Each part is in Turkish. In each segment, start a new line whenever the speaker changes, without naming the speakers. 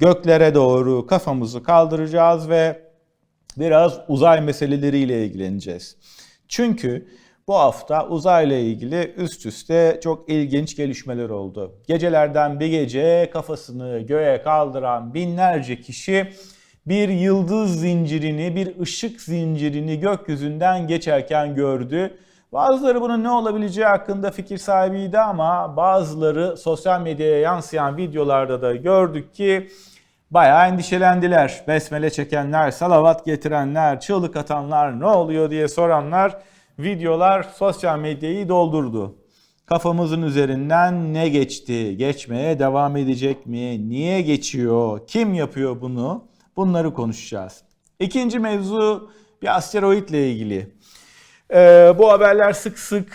göklere doğru kafamızı kaldıracağız ve biraz uzay meseleleriyle ilgileneceğiz. Çünkü bu hafta uzayla ilgili üst üste çok ilginç gelişmeler oldu. Gecelerden bir gece kafasını göğe kaldıran binlerce kişi bir yıldız zincirini, bir ışık zincirini gökyüzünden geçerken gördü. Bazıları bunun ne olabileceği hakkında fikir sahibiydi ama bazıları sosyal medyaya yansıyan videolarda da gördük ki bayağı endişelendiler. Besmele çekenler, salavat getirenler, çığlık atanlar, ne oluyor diye soranlar videolar sosyal medyayı doldurdu. Kafamızın üzerinden ne geçti? Geçmeye devam edecek mi? Niye geçiyor? Kim yapıyor bunu? Bunları konuşacağız. İkinci mevzu bir asteroidle ilgili. Ee, bu haberler sık sık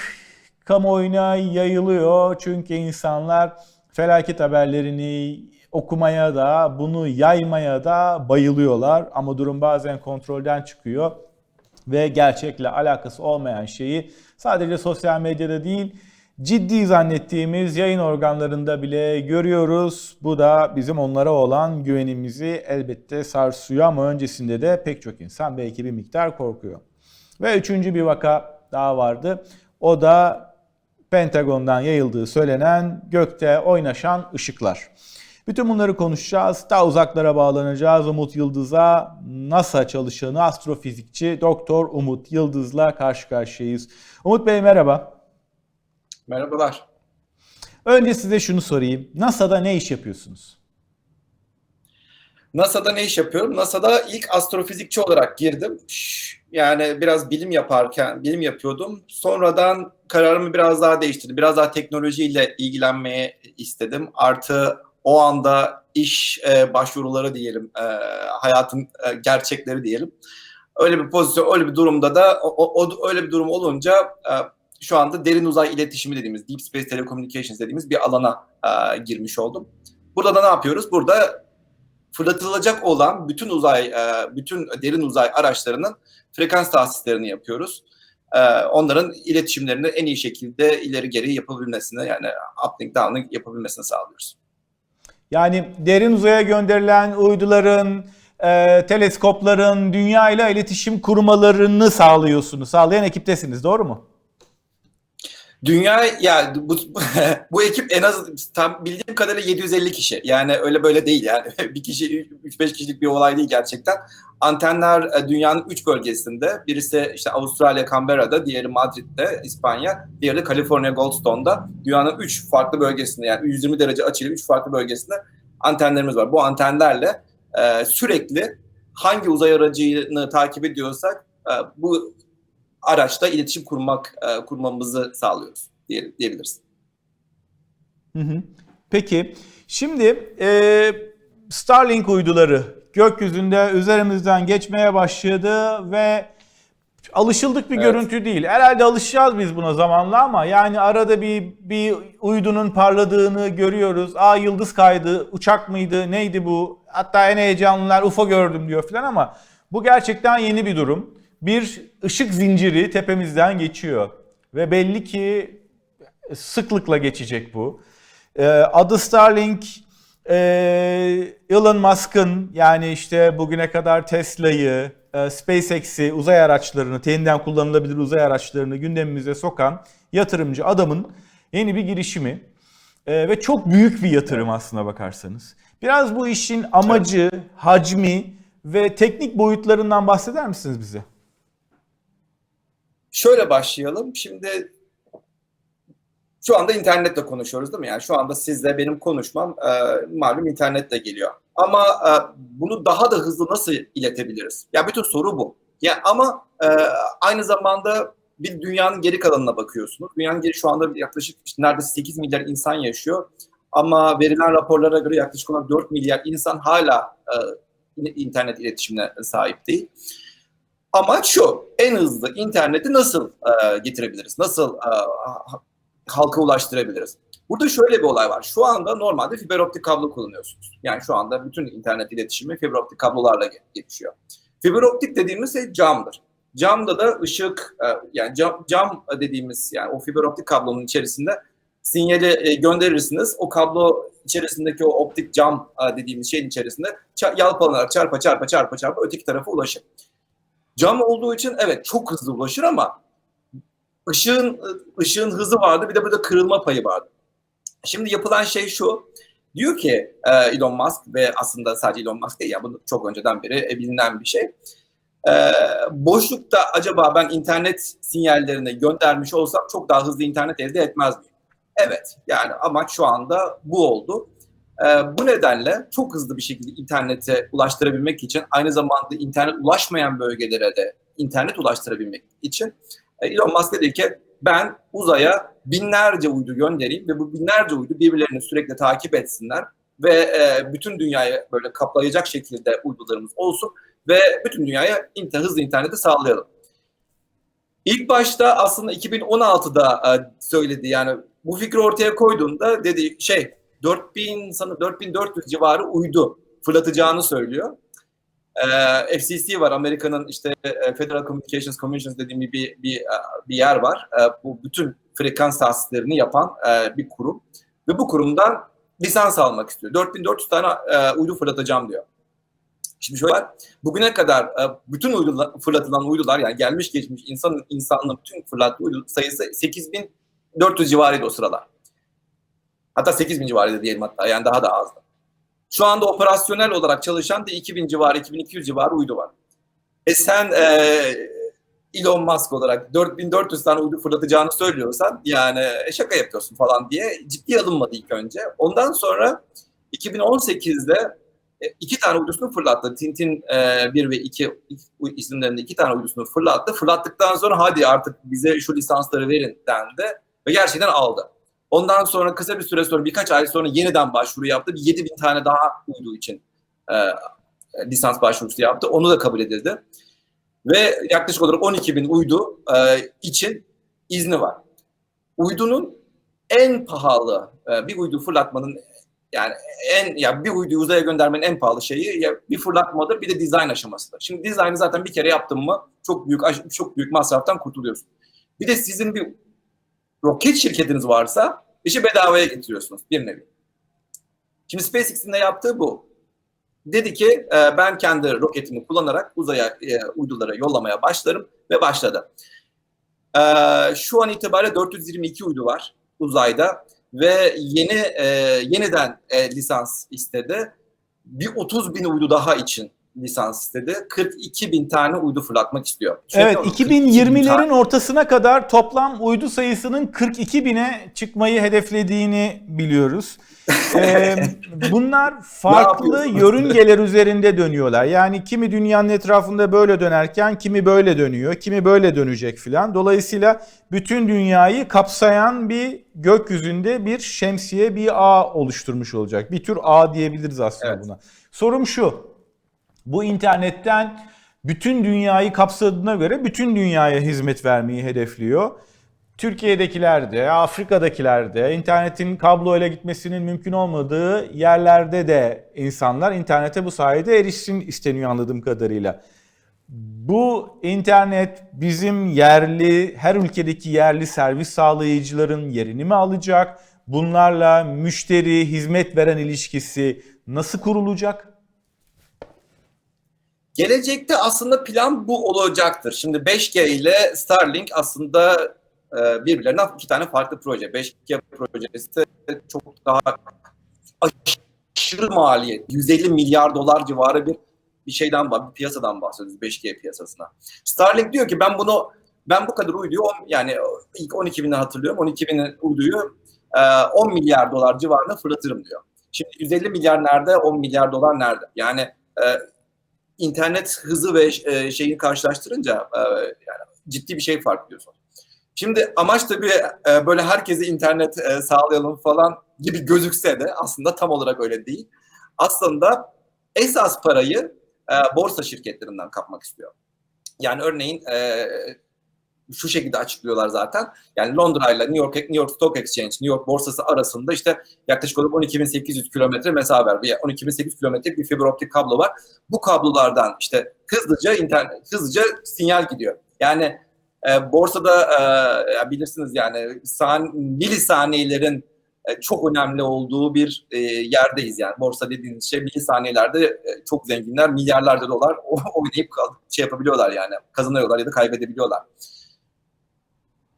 kamuoyuna yayılıyor. Çünkü insanlar felaket haberlerini okumaya da bunu yaymaya da bayılıyorlar. Ama durum bazen kontrolden çıkıyor ve gerçekle alakası olmayan şeyi sadece sosyal medyada değil ciddi zannettiğimiz yayın organlarında bile görüyoruz. Bu da bizim onlara olan güvenimizi elbette sarsıyor ama öncesinde de pek çok insan belki bir miktar korkuyor. Ve üçüncü bir vaka daha vardı. O da Pentagon'dan yayıldığı söylenen gökte oynaşan ışıklar. Bütün bunları konuşacağız. Daha uzaklara bağlanacağız. Umut Yıldız'a NASA çalışanı astrofizikçi Doktor Umut Yıldız'la karşı karşıyayız. Umut Bey merhaba.
Merhabalar.
Önce size şunu sorayım. NASA'da ne iş yapıyorsunuz?
NASA'da ne iş yapıyorum? NASA'da ilk astrofizikçi olarak girdim. Yani biraz bilim yaparken, bilim yapıyordum. Sonradan kararımı biraz daha değiştirdim. Biraz daha teknolojiyle ilgilenmeye istedim. Artı o anda iş e, başvuruları diyelim, e, hayatın e, gerçekleri diyelim. Öyle bir pozisyon, öyle bir durumda da o, o öyle bir durum olunca e, şu anda derin uzay iletişimi dediğimiz, Deep Space Telecommunications dediğimiz bir alana e, girmiş oldum. Burada da ne yapıyoruz? Burada fırlatılacak olan bütün uzay, e, bütün derin uzay araçlarının frekans tahsislerini yapıyoruz. E, onların iletişimlerini en iyi şekilde ileri geri yapabilmesine yani uplink downlink yapabilmesine sağlıyoruz.
Yani derin uzaya gönderilen uyduların, e, teleskopların dünya ile iletişim kurmalarını sağlıyorsunuz. Sağlayan ekiptesiniz doğru mu?
Dünya ya bu, bu ekip en az tam bildiğim kadarıyla 750 kişi. Yani öyle böyle değil yani. bir kişi 3-5 kişilik bir olay değil gerçekten. Antenler e, dünyanın 3 bölgesinde. Birisi işte Avustralya Canberra'da, diğeri Madrid'de, İspanya, diğeri de Kaliforniya Goldstone'da. Dünyanın 3 farklı bölgesinde yani 120 derece açıyla 3 farklı bölgesinde antenlerimiz var. Bu antenlerle e, sürekli hangi uzay aracını takip ediyorsak e, bu araçta iletişim kurmak e, kurmamızı sağlıyoruz diye, diyebiliriz.
Hı hı. Peki şimdi e, Starlink uyduları gökyüzünde üzerimizden geçmeye başladı ve alışıldık bir evet. görüntü değil. Herhalde alışacağız biz buna zamanla ama yani arada bir bir uydunun parladığını görüyoruz. Aa yıldız kaydı, uçak mıydı, neydi bu? Hatta en heyecanlılar UFO gördüm diyor falan ama bu gerçekten yeni bir durum bir ışık zinciri tepemizden geçiyor. Ve belli ki sıklıkla geçecek bu. Ee, adı Starlink, e, Elon Musk'ın yani işte bugüne kadar Tesla'yı, e, SpaceX'i, uzay araçlarını, yeniden kullanılabilir uzay araçlarını gündemimize sokan yatırımcı adamın yeni bir girişimi. E, ve çok büyük bir yatırım aslına bakarsanız. Biraz bu işin amacı, hacmi ve teknik boyutlarından bahseder misiniz bize?
Şöyle başlayalım. Şimdi şu anda internetle konuşuyoruz değil mi? Yani şu anda sizle benim konuşmam e, malum internetle geliyor. Ama e, bunu daha da hızlı nasıl iletebiliriz? Ya bütün soru bu. Ya ama e, aynı zamanda bir dünyanın geri kalanına bakıyorsunuz. Dünyanın geri şu anda yaklaşık işte neredeyse 8 milyar insan yaşıyor. Ama verilen raporlara göre yaklaşık olarak 4 milyar insan hala e, internet iletişimine sahip değil. Amaç şu, en hızlı interneti nasıl e, getirebiliriz? Nasıl e, halka ulaştırabiliriz? Burada şöyle bir olay var. Şu anda normalde fiber optik kablo kullanıyorsunuz. Yani şu anda bütün internet iletişimi fiber optik kablolarla geçiyor. Fiber optik dediğimiz şey camdır. Camda da ışık, e, yani cam, cam dediğimiz yani o fiber optik kablonun içerisinde sinyali e, gönderirsiniz. O kablo içerisindeki o optik cam e, dediğimiz şeyin içerisinde yalpalanarak çarpa çarpa çarpa çarpa öteki tarafa ulaşır. Cam olduğu için evet çok hızlı ulaşır ama ışığın ışığın hızı vardı bir de burada kırılma payı vardı. Şimdi yapılan şey şu. Diyor ki e, Elon Musk ve aslında sadece Elon Musk değil ya bunu çok önceden beri e, bilinen bir şey. E, boşlukta acaba ben internet sinyallerini göndermiş olsam çok daha hızlı internet elde etmez miyim? Evet yani amaç şu anda bu oldu. E, bu nedenle çok hızlı bir şekilde internete ulaştırabilmek için aynı zamanda internet ulaşmayan bölgelere de internet ulaştırabilmek için e, Elon Musk dedi ki ben uzaya binlerce uydu göndereyim ve bu binlerce uydu birbirlerini sürekli takip etsinler ve e, bütün dünyayı böyle kaplayacak şekilde uydularımız olsun ve bütün dünyaya inter, hızlı interneti sağlayalım. İlk başta aslında 2016'da e, söyledi yani bu fikri ortaya koyduğunda dedi şey 4000 sana 4400 civarı uydu fırlatacağını söylüyor. E, FCC var Amerika'nın işte e, Federal Communications Commission dediğim bir bir bir yer var. E, bu bütün frekans tahsislerini yapan e, bir kurum ve bu kurumdan lisans almak istiyor. 4400 tane e, uydu fırlatacağım diyor. Şimdi şöyle bugüne kadar e, bütün uydular, fırlatılan uydular yani gelmiş geçmiş insan insanlığın bütün fırlattığı uydu sayısı 8400 civarıydı o sıralar. Hatta 8000 civarıydı diyelim hatta yani daha da azdı. Şu anda operasyonel olarak çalışan da 2000 civarı, 2200 civarı uydu var. E sen e, Elon Musk olarak 4400 tane uydu fırlatacağını söylüyorsan yani e, şaka yapıyorsun falan diye ciddi alınmadı ilk önce. Ondan sonra 2018'de e, iki tane uydusunu fırlattı. Tintin e, 1 ve 2 isimlerinde iki tane uydusunu fırlattı. Fırlattıktan sonra hadi artık bize şu lisansları verin dendi ve gerçekten aldı. Ondan sonra kısa bir süre sonra birkaç ay sonra yeniden başvuru yaptı. 7000 tane daha uydu için e, lisans başvurusu yaptı. Onu da kabul edildi. Ve yaklaşık olarak 12 bin uydu e, için izni var. Uydunun en pahalı e, bir uydu fırlatmanın yani en ya bir uyduyu uzaya göndermenin en pahalı şeyi ya bir fırlatmadır bir de dizayn aşamasıdır. Şimdi dizaynı zaten bir kere yaptın mı çok büyük çok büyük masraftan kurtuluyorsun. Bir de sizin bir roket şirketiniz varsa işi bedavaya getiriyorsunuz bir nevi. Şimdi SpaceX'in de yaptığı bu. Dedi ki e, ben kendi roketimi kullanarak uzaya e, uydulara yollamaya başlarım ve başladı. E, şu an itibariyle 422 uydu var uzayda ve yeni e, yeniden e, lisans istedi. Bir 30 bin uydu daha için lisans istedi. 42 bin tane uydu fırlatmak istiyor.
Çünkü evet 2020'lerin ortasına kadar toplam uydu sayısının 42 bine çıkmayı hedeflediğini biliyoruz. ee, bunlar farklı yörüngeler üzerinde dönüyorlar. Yani kimi dünyanın etrafında böyle dönerken kimi böyle dönüyor, kimi böyle dönecek filan. Dolayısıyla bütün dünyayı kapsayan bir gökyüzünde bir şemsiye, bir ağ oluşturmuş olacak. Bir tür ağ diyebiliriz aslında evet. buna. Sorum şu. Bu internetten bütün dünyayı kapsadığına göre bütün dünyaya hizmet vermeyi hedefliyor. Türkiye'dekiler de, Afrika'dakiler de, internetin kabloyla gitmesinin mümkün olmadığı yerlerde de insanlar internete bu sayede erişsin isteniyor anladığım kadarıyla. Bu internet bizim yerli, her ülkedeki yerli servis sağlayıcıların yerini mi alacak? Bunlarla müşteri, hizmet veren ilişkisi nasıl kurulacak?
Gelecekte aslında plan bu olacaktır. Şimdi 5G ile Starlink aslında e, birbirlerinden iki tane farklı proje. 5G projesi çok daha aşırı maliyet. 150 milyar dolar civarı bir bir şeyden bir piyasadan bahsediyoruz 5G piyasasına. Starlink diyor ki ben bunu ben bu kadar uyduyu yani ilk 12 binden hatırlıyorum 12 bin uyduyu 10 milyar dolar civarında fırlatırım diyor. Şimdi 150 milyar nerede 10 milyar dolar nerede? Yani internet hızı ve e, şeyi karşılaştırınca e, yani ciddi bir şey fark ediyorsun. Şimdi amaç tabii e, böyle herkese internet e, sağlayalım falan gibi gözükse de aslında tam olarak öyle değil. Aslında esas parayı e, borsa şirketlerinden kapmak istiyor. Yani örneğin e, şu şekilde açıklıyorlar zaten. Yani Londra ile New York New York Stock Exchange, New York borsası arasında işte yaklaşık olarak 12.800 kilometre mesafe var. 12.800 kilometre bir fiber optik kablo var. Bu kablolardan işte hızlıca internet, hızlıca sinyal gidiyor. Yani E, borsada e, bilirsiniz yani san, milisaniyelerin e, çok önemli olduğu bir e, yerdeyiz yani. Borsa dediğiniz şey milisaniyelerde e, çok zenginler milyarlarca dolar oynayıp şey yapabiliyorlar yani. Kazanıyorlar ya da kaybedebiliyorlar.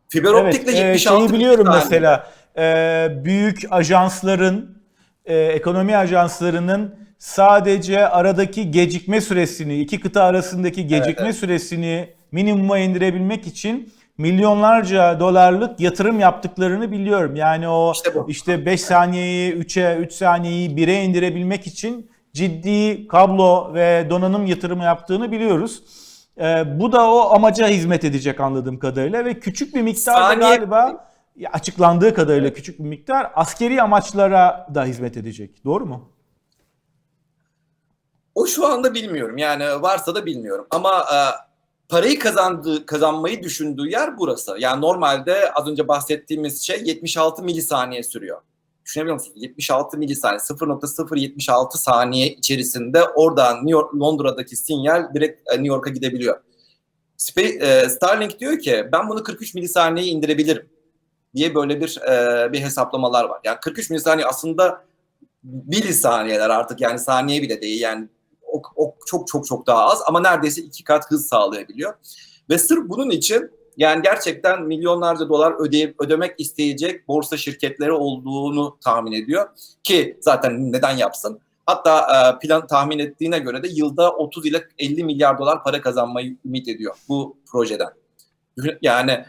Fiber optikle evet, 76 şeyi biliyorum saniye. mesela e, büyük ajansların e, ekonomi ajanslarının sadece aradaki gecikme süresini iki kıta arasındaki gecikme evet, evet. süresini minimuma indirebilmek için milyonlarca dolarlık yatırım yaptıklarını biliyorum. Yani o işte, bu. işte 5 saniyeyi 3'e 3 saniyeyi 1'e indirebilmek için ciddi kablo ve donanım yatırımı yaptığını biliyoruz. Ee, bu da o amaca hizmet edecek anladığım kadarıyla ve küçük bir miktar Saniye... galiba açıklandığı kadarıyla küçük bir miktar askeri amaçlara da hizmet edecek. Doğru mu?
O şu anda bilmiyorum. Yani varsa da bilmiyorum. Ama e, parayı kazandığı, kazanmayı düşündüğü yer burası. Yani normalde az önce bahsettiğimiz şey 76 milisaniye sürüyor. Düşünebiliyor musunuz? 76 milisaniye, 0.076 saniye içerisinde oradan New York, Londra'daki sinyal direkt e, New York'a gidebiliyor. E, Starlink diyor ki ben bunu 43 milisaniyeye indirebilirim diye böyle bir e, bir hesaplamalar var. Yani 43 milisaniye aslında milisaniyeler artık yani saniye bile değil yani o, o çok çok çok daha az ama neredeyse iki kat hız sağlayabiliyor. Ve sırf bunun için yani gerçekten milyonlarca dolar ödeyip ödemek isteyecek borsa şirketleri olduğunu tahmin ediyor ki zaten neden yapsın? Hatta e, plan tahmin ettiğine göre de yılda 30 ile 50 milyar dolar para kazanmayı ümit ediyor bu projeden. Yani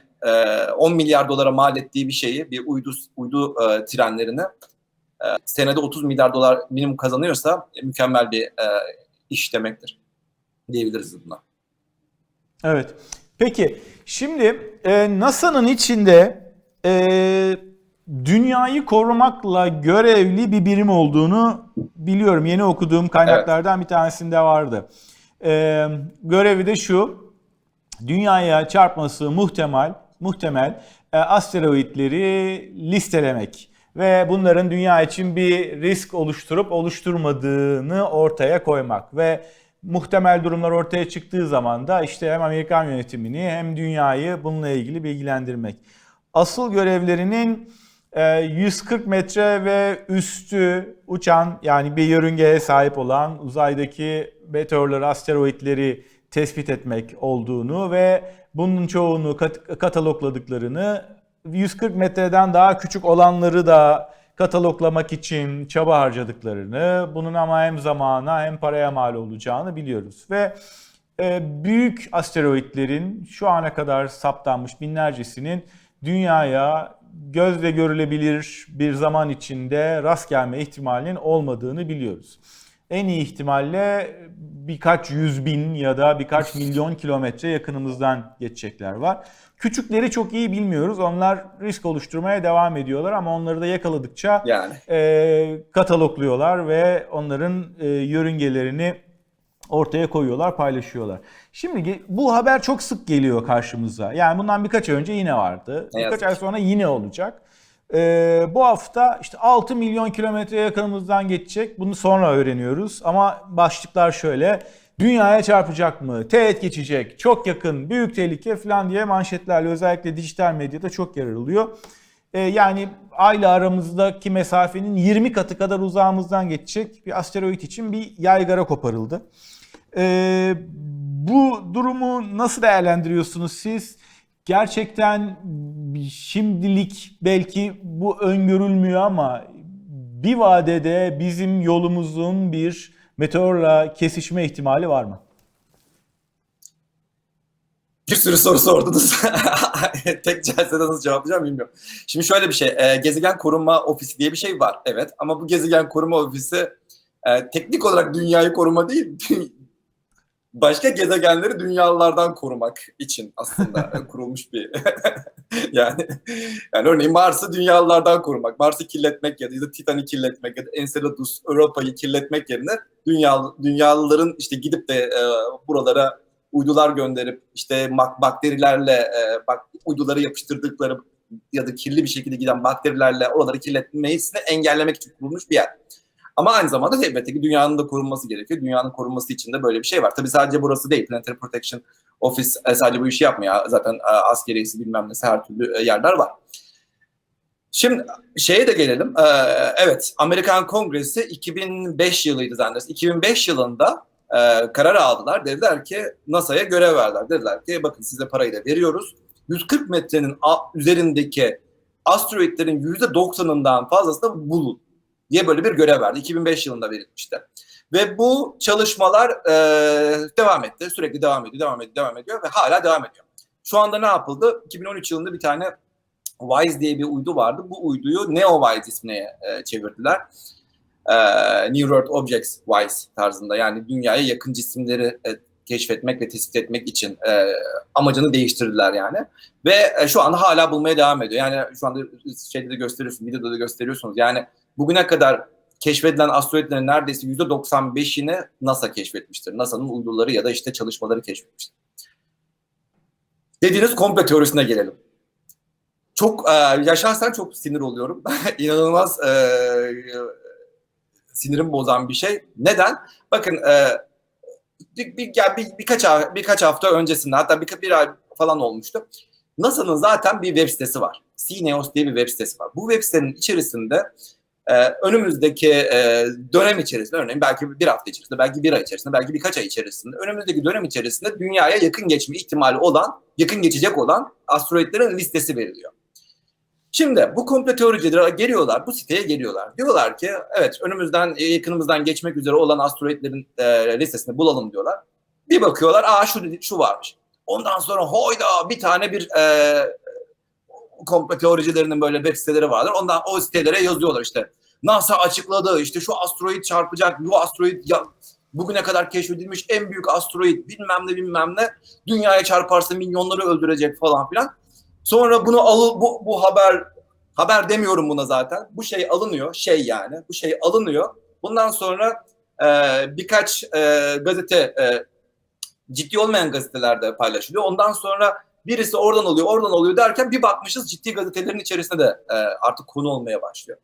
10 milyar dolara mal ettiği bir şeyi bir uydu uydu e, trenlerini e, senede 30 milyar dolar minimum kazanıyorsa mükemmel bir iş demektir diyebiliriz buna.
Evet. Peki şimdi e, NASA'nın içinde e, dünyayı korumakla görevli bir birim olduğunu biliyorum. Yeni okuduğum kaynaklardan evet. bir tanesinde vardı. E, görevi de şu. Dünyaya çarpması muhtemel muhtemel e, asteroidleri listelemek ve bunların dünya için bir risk oluşturup oluşturmadığını ortaya koymak ve muhtemel durumlar ortaya çıktığı zaman da işte hem Amerikan yönetimini hem dünyayı bununla ilgili bilgilendirmek. Asıl görevlerinin 140 e, metre ve üstü uçan yani bir yörüngeye sahip olan uzaydaki meteorları, asteroidleri tespit etmek olduğunu ve bunun çoğunu kat- katalogladıklarını 140 metreden daha küçük olanları da kataloglamak için çaba harcadıklarını, bunun ama hem zamana hem paraya mal olacağını biliyoruz. Ve e, büyük asteroidlerin şu ana kadar saptanmış binlercesinin dünyaya gözle görülebilir bir zaman içinde rast gelme ihtimalinin olmadığını biliyoruz. En iyi ihtimalle birkaç yüz bin ya da birkaç milyon kilometre yakınımızdan geçecekler var. Küçükleri çok iyi bilmiyoruz. Onlar risk oluşturmaya devam ediyorlar ama onları da yakaladıkça yani. e, katalogluyorlar ve onların e, yörüngelerini ortaya koyuyorlar, paylaşıyorlar. Şimdi bu haber çok sık geliyor karşımıza. Yani bundan birkaç ay önce yine vardı. Ne birkaç ay sonra yine olacak. Ee, bu hafta işte 6 milyon kilometre yakınımızdan geçecek. Bunu sonra öğreniyoruz. Ama başlıklar şöyle. Dünyaya çarpacak mı? Teğet geçecek, çok yakın, büyük tehlike falan diye manşetlerle özellikle dijital medyada çok yer alıyor. Ee, yani ayla aramızdaki mesafenin 20 katı kadar uzağımızdan geçecek bir asteroid için bir yaygara koparıldı. Ee, bu durumu nasıl değerlendiriyorsunuz siz? Gerçekten şimdilik belki bu öngörülmüyor ama bir vadede bizim yolumuzun bir meteorla kesişme ihtimali var mı?
Bir sürü soru sordunuz. Tek celsede nasıl cevaplayacağım bilmiyorum. Şimdi şöyle bir şey. E, gezegen Koruma Ofisi diye bir şey var. Evet ama bu Gezegen Koruma Ofisi e, teknik olarak dünyayı koruma değil, başka gezegenleri dünyalardan korumak için aslında kurulmuş bir yani yani örneğin Mars'ı dünyalardan korumak, Mars'ı kirletmek ya da Titan'ı kirletmek ya da Enceladus, Europa'yı kirletmek yerine dünya dünyalıların işte gidip de e, buralara uydular gönderip işte bakterilerle e, bak uyduları yapıştırdıkları ya da kirli bir şekilde giden bakterilerle oraları kirletmesini engellemek için kurulmuş bir yer. Ama aynı zamanda elbette ki dünyanın da korunması gerekiyor. Dünyanın korunması için de böyle bir şey var. Tabii sadece burası değil. Planetary Protection Office e, sadece bu işi yapmıyor. Zaten e, askeriyesi bilmem nesi her türlü e, yerler var. Şimdi şeye de gelelim. Evet, Amerikan Kongresi 2005 yılıydı zannedersem. 2005 yılında e, karar aldılar. Dediler ki NASA'ya görev verdiler. Dediler ki bakın size parayı da veriyoruz. 140 metrenin üzerindeki asteroidlerin %90'ından fazlasını bulun diye böyle bir görev verdi. 2005 yılında verilmişti. Ve bu çalışmalar e, devam etti. Sürekli devam ediyor, devam ediyor, devam ediyor ve hala devam ediyor. Şu anda ne yapıldı? 2013 yılında bir tane WISE diye bir uydu vardı. Bu uyduyu NeoWISE ismine e, çevirdiler. E, New World Objects WISE tarzında yani dünyaya yakın cisimleri e, keşfetmek ve tespit etmek için e, amacını değiştirdiler yani. Ve e, şu anda hala bulmaya devam ediyor. Yani şu anda şeyde de gösteriyorsunuz, videoda da gösteriyorsunuz. Yani bugüne kadar keşfedilen asteroidlerin neredeyse %95'ini NASA keşfetmiştir. NASA'nın uyduları ya da işte çalışmaları keşfetmiştir. Dediğiniz komple teorisine gelelim. Çok e, yaşarsan çok sinir oluyorum. İnanılmaz e, sinirim bozan bir şey. Neden? Bakın e, bir, bir, bir, birkaç birkaç hafta öncesinde hatta bir, bir ay falan olmuştu. NASA'nın zaten bir web sitesi var. CNEOS diye bir web sitesi var. Bu web sitenin içerisinde e, önümüzdeki e, dönem içerisinde örneğin belki bir hafta içerisinde, belki bir ay içerisinde, belki birkaç ay içerisinde önümüzdeki dönem içerisinde dünyaya yakın geçme ihtimali olan, yakın geçecek olan asteroidlerin listesi veriliyor. Şimdi bu komple teoriciler geliyorlar, bu siteye geliyorlar. Diyorlar ki evet önümüzden, yakınımızdan geçmek üzere olan asteroidlerin e, listesini bulalım diyorlar. Bir bakıyorlar, aa şu, şu varmış. Ondan sonra hoyda bir tane bir e, komple teoricilerinin böyle web siteleri vardır. Ondan o sitelere yazıyorlar işte. NASA açıkladı işte şu asteroid çarpacak, bu asteroid ya, bugüne kadar keşfedilmiş en büyük asteroid bilmem ne bilmem ne dünyaya çarparsa milyonları öldürecek falan filan. Sonra bunu alı bu, bu haber haber demiyorum buna zaten. Bu şey alınıyor, şey yani. Bu şey alınıyor. Bundan sonra e, birkaç e, gazete e, ciddi olmayan gazetelerde paylaşılıyor. Ondan sonra birisi oradan oluyor, oradan oluyor derken bir bakmışız ciddi gazetelerin içerisinde de e, artık konu olmaya başlıyor.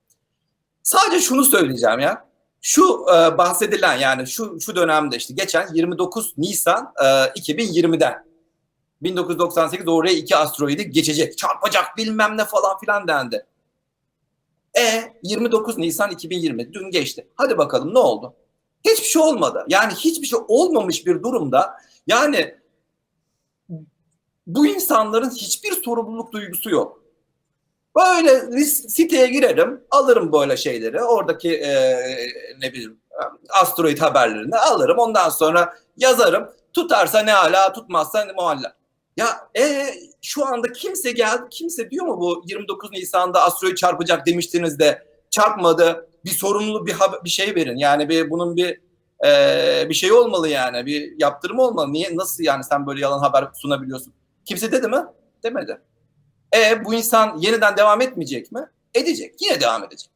Sadece şunu söyleyeceğim ya. Şu e, bahsedilen yani şu şu dönemde işte geçen 29 Nisan e, 2020'den 1998 oraya iki asteroidi geçecek, çarpacak bilmem ne falan filan dendi. E 29 Nisan 2020 dün geçti. Hadi bakalım ne oldu? Hiçbir şey olmadı. Yani hiçbir şey olmamış bir durumda yani bu insanların hiçbir sorumluluk duygusu yok. Böyle siteye girerim, alırım böyle şeyleri, oradaki e, ne bileyim asteroid haberlerini alırım. Ondan sonra yazarım. Tutarsa ne hala, tutmazsa ne mualla. Ya e, şu anda kimse geldi, kimse diyor mu bu 29 Nisan'da asteroid çarpacak demiştiniz de çarpmadı. Bir sorumlu bir haber, bir şey verin. Yani bir bunun bir e, bir şey olmalı yani. Bir yaptırım olmalı. Niye nasıl yani sen böyle yalan haber sunabiliyorsun? Kimse dedi mi? Demedi. E bu insan yeniden devam etmeyecek mi? Edecek. Yine devam edecek.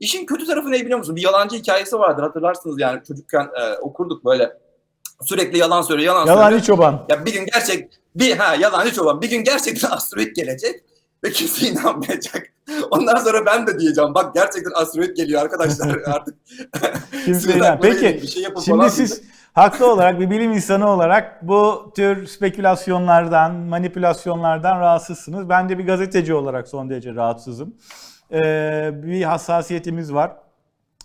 İşin kötü tarafı ne biliyor musun? Bir yalancı hikayesi vardır hatırlarsınız yani çocukken e, okurduk böyle sürekli yalan söylüyor, yalan
Yalancı
söylüyor.
çoban.
Ya bir gün gerçek bir ha yalancı çoban bir gün gerçekten asteroid gelecek ve kimse inanmayacak. Ondan sonra ben de diyeceğim bak gerçekten asteroid geliyor arkadaşlar artık.
Kimse inan. Peki
bir şey yapın
şimdi
falan
siz haklı olarak bir bilim insanı olarak bu tür spekülasyonlardan, manipülasyonlardan rahatsızsınız. Ben de bir gazeteci olarak son derece rahatsızım. Ee, bir hassasiyetimiz var.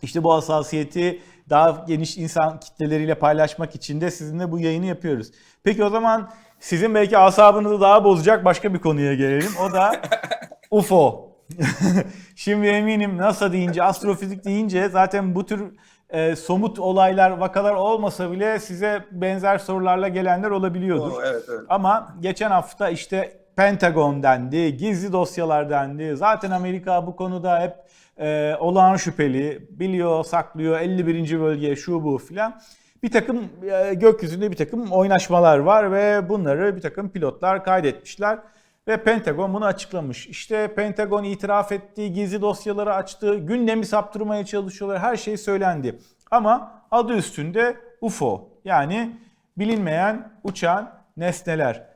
İşte bu hassasiyeti daha geniş insan kitleleriyle paylaşmak için de sizinle bu yayını yapıyoruz. Peki o zaman sizin belki asabınızı daha bozacak başka bir konuya gelelim. O da UFO. Şimdi eminim NASA deyince, astrofizik deyince zaten bu tür e, somut olaylar, vakalar olmasa bile size benzer sorularla gelenler olabiliyordur.
Oo, evet evet.
Ama geçen hafta işte Pentagon dendi, gizli dosyalar dendi. Zaten Amerika bu konuda hep e, olağan şüpheli, biliyor, saklıyor, 51. bölge şu bu filan. Bir takım e, gökyüzünde bir takım oynaşmalar var ve bunları bir takım pilotlar kaydetmişler. Ve Pentagon bunu açıklamış. İşte Pentagon itiraf etti, gizli dosyaları açtı, gündemi saptırmaya çalışıyorlar, her şey söylendi. Ama adı üstünde UFO yani bilinmeyen uçan nesneler.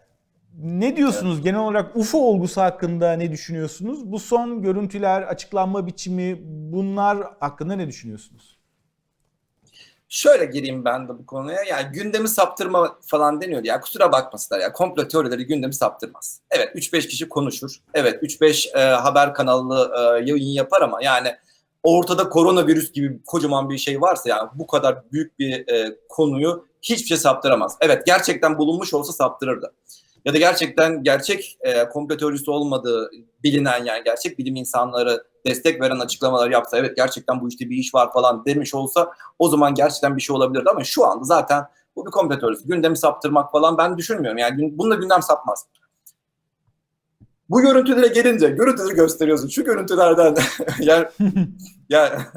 Ne diyorsunuz genel olarak UFO olgusu hakkında ne düşünüyorsunuz? Bu son görüntüler, açıklanma biçimi bunlar hakkında ne düşünüyorsunuz?
Şöyle gireyim ben de bu konuya. Yani gündemi saptırma falan deniyor ya. Kusura bakmasınlar ya. Komplo teorileri gündemi saptırmaz. Evet 3-5 kişi konuşur. Evet 3-5 e, haber kanalı e, yayın yapar ama yani ortada koronavirüs gibi kocaman bir şey varsa yani bu kadar büyük bir e, konuyu hiçbir şey saptıramaz. Evet gerçekten bulunmuş olsa saptırırdı. Ya da gerçekten gerçek e, komplo teorisi olmadığı bilinen yani gerçek bilim insanları destek veren açıklamalar yapsa evet gerçekten bu işte bir iş var falan demiş olsa o zaman gerçekten bir şey olabilirdi ama şu anda zaten bu bir komplo teorisi. Gündemi saptırmak falan ben düşünmüyorum. Yani bununla gündem sapmaz. Bu görüntülere gelince görüntüleri gösteriyorsun. Şu görüntülerden yani ya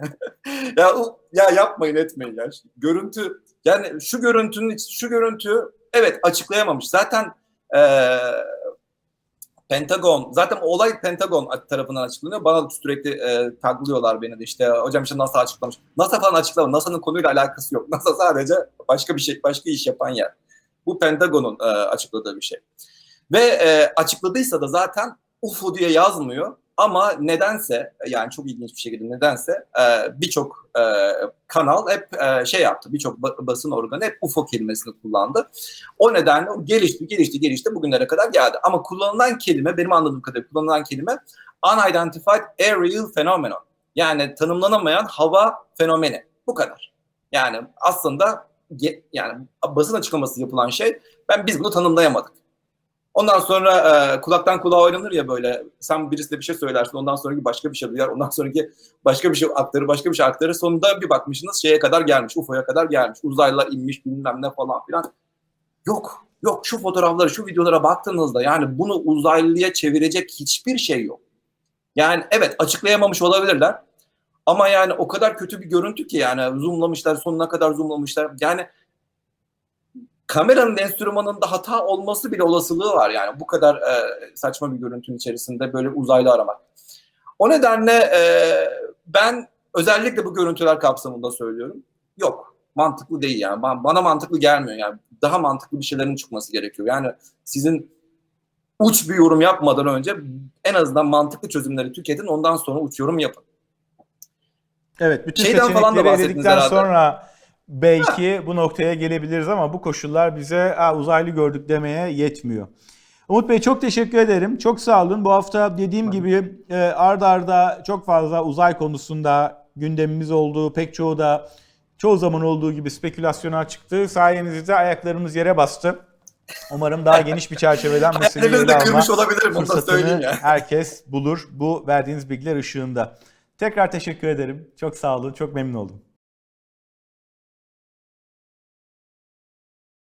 ya ya yapmayın etmeyin ya. Görüntü yani şu görüntünün şu görüntü evet açıklayamamış. Zaten eee Pentagon zaten olay Pentagon tarafından açıklanıyor. Bana sürekli e, taglıyorlar beni de işte hocam işte NASA açıklamış. NASA falan açıklamadı. NASA'nın konuyla alakası yok. NASA sadece başka bir şey başka iş yapan yer. Bu Pentagon'un e, açıkladığı bir şey. Ve e, açıkladıysa da zaten UFO diye yazmıyor. Ama nedense yani çok ilginç bir şekilde nedense e, birçok e, kanal hep e, şey yaptı. Birçok ba- basın organı hep UFO kelimesini kullandı. O nedenle gelişti, gelişti, gelişti bugünlere kadar geldi. Ama kullanılan kelime, benim anladığım kadarıyla kullanılan kelime unidentified aerial phenomenon. Yani tanımlanamayan hava fenomeni. Bu kadar. Yani aslında yani basın açıklaması yapılan şey ben biz bunu tanımlayamadık. Ondan sonra e, kulaktan kulağa oynanır ya böyle. Sen birisine bir şey söylersin ondan sonraki başka bir şey duyar ondan sonraki başka bir şey aktarır başka bir şey aktarır. Sonunda bir bakmışsınız şeye kadar gelmiş UFO'ya kadar gelmiş. Uzaylılar inmiş bilmem ne falan filan. Yok yok. Şu fotoğraflara şu videolara baktığınızda yani bunu uzaylıya çevirecek hiçbir şey yok. Yani evet açıklayamamış olabilirler. Ama yani o kadar kötü bir görüntü ki yani zoomlamışlar sonuna kadar zoomlamışlar. Yani kameranın enstrümanında hata olması bile olasılığı var yani bu kadar e, saçma bir görüntünün içerisinde böyle uzaylı aramak. O nedenle e, ben özellikle bu görüntüler kapsamında söylüyorum. Yok mantıklı değil yani Ba- bana mantıklı gelmiyor yani daha mantıklı bir şeylerin çıkması gerekiyor. Yani sizin uç bir yorum yapmadan önce en azından mantıklı çözümleri tüketin ondan sonra uç yorum yapın.
Evet, bütün
Şeyden falan da
seçenekleri
bahsettiniz
sonra belki bu noktaya gelebiliriz ama bu koşullar bize "Aa, uzaylı gördük demeye yetmiyor. Umut Bey çok teşekkür ederim. Çok sağ olun. Bu hafta dediğim gibi e, ard arda çok fazla uzay konusunda gündemimiz oldu. Pek çoğu da çoğu zaman olduğu gibi spekülasyona çıktı. Sayenizde ayaklarımız yere bastı. Umarım daha geniş bir çerçeveden meseleyi ele alma
olabilirim
fırsatını
ya.
herkes bulur bu verdiğiniz bilgiler ışığında. Tekrar teşekkür ederim. Çok sağ olun. Çok memnun oldum.